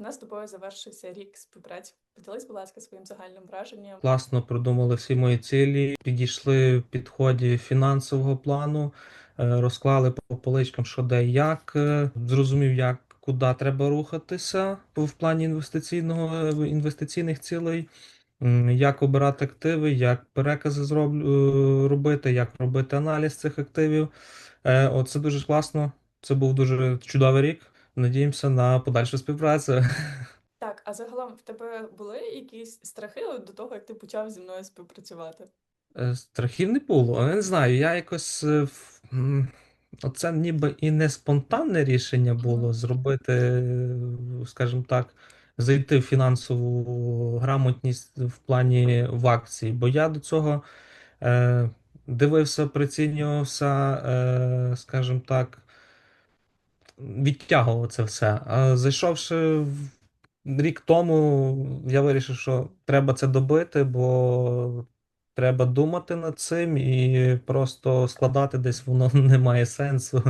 У нас з тобою завершився рік співпраці. Поділись, будь ласка, своїм загальним враженням. Класно продумали всі мої цілі, підійшли в підході фінансового плану, е, розклали по поличкам, що де як, е, зрозумів, як куди треба рухатися в плані інвестиційного інвестиційних цілей, як обирати активи, як перекази зроблю, е, робити, як робити аналіз цих активів. Е, От це дуже класно. Це був дуже чудовий рік. Надіємося на подальшу співпрацю. Так, а загалом в тебе були якісь страхи от до того, як ти почав зі мною співпрацювати? Е, Страхів не було. Я не знаю, я якось. е, в- м, Оце ніби і не спонтанне рішення було Мгм. зробити, е, скажімо так, зайти в фінансову грамотність в плані в акції. Бо я до цього е, дивився, прицінювався, е, скажімо так, відтягував це все. А зайшовши рік тому, я вирішив, що треба це добити, бо треба думати над цим і просто складати десь воно не має сенсу.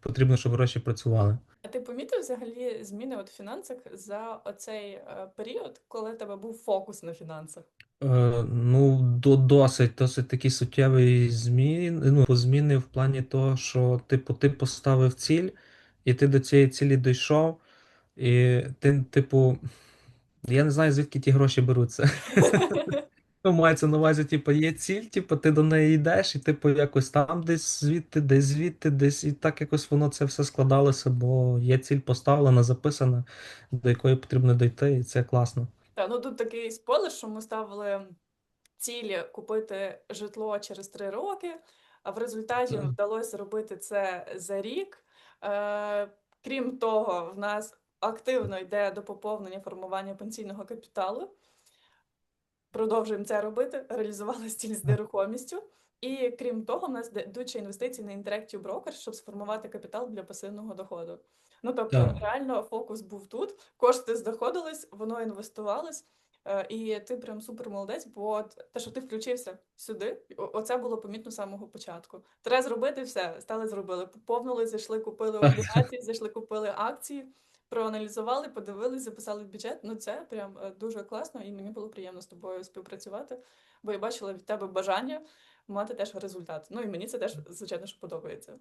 Потрібно, щоб гроші працювали. А ти помітив взагалі зміни от в фінансах за оцей е, період, коли в тебе був фокус на фінансах? Е, ну, до, досить, досить такі суттєві зміни, ну, зміни в плані того, що типу, ти поставив ціль, і ти до цієї цілі дійшов, і ти, типу, я не знаю, звідки ті гроші беруться. Ну, мається на увазі, типу, є ціль, типу, ти до неї йдеш, і типу якось там десь звідти, десь звідти, десь і так якось воно це все складалося, бо є ціль поставлена, записана, до якої потрібно дійти, і це класно. Та ну тут такий спойлер, що ми ставили цілі купити житло через три роки, а в результаті Мгм. вдалося зробити це за рік. Е, крім того, в нас активно йде до поповнення формування пенсійного капіталу. Продовжуємо це робити, реалізували стіль з нерухомістю. І крім того, в нас йдуть ще інвестиції на Interactive Broker, щоб сформувати капітал для пасивного доходу. Ну тобто, Так. реально фокус був тут, кошти знаходились, воно інвестувалось. Е, І ти прям супер молодець, бо те, що ти включився сюди, оце було помітно з самого початку. Треба зробити все, стали зробили. Поповнили, зайшли, купили облігації, зайшли, купили акції, проаналізували, подивились, записали бюджет. Ну це прям е, дуже класно, і мені було приємно з тобою співпрацювати, бо я бачила від тебе бажання мати теж результат. Ну і мені це теж, звичайно, що подобається.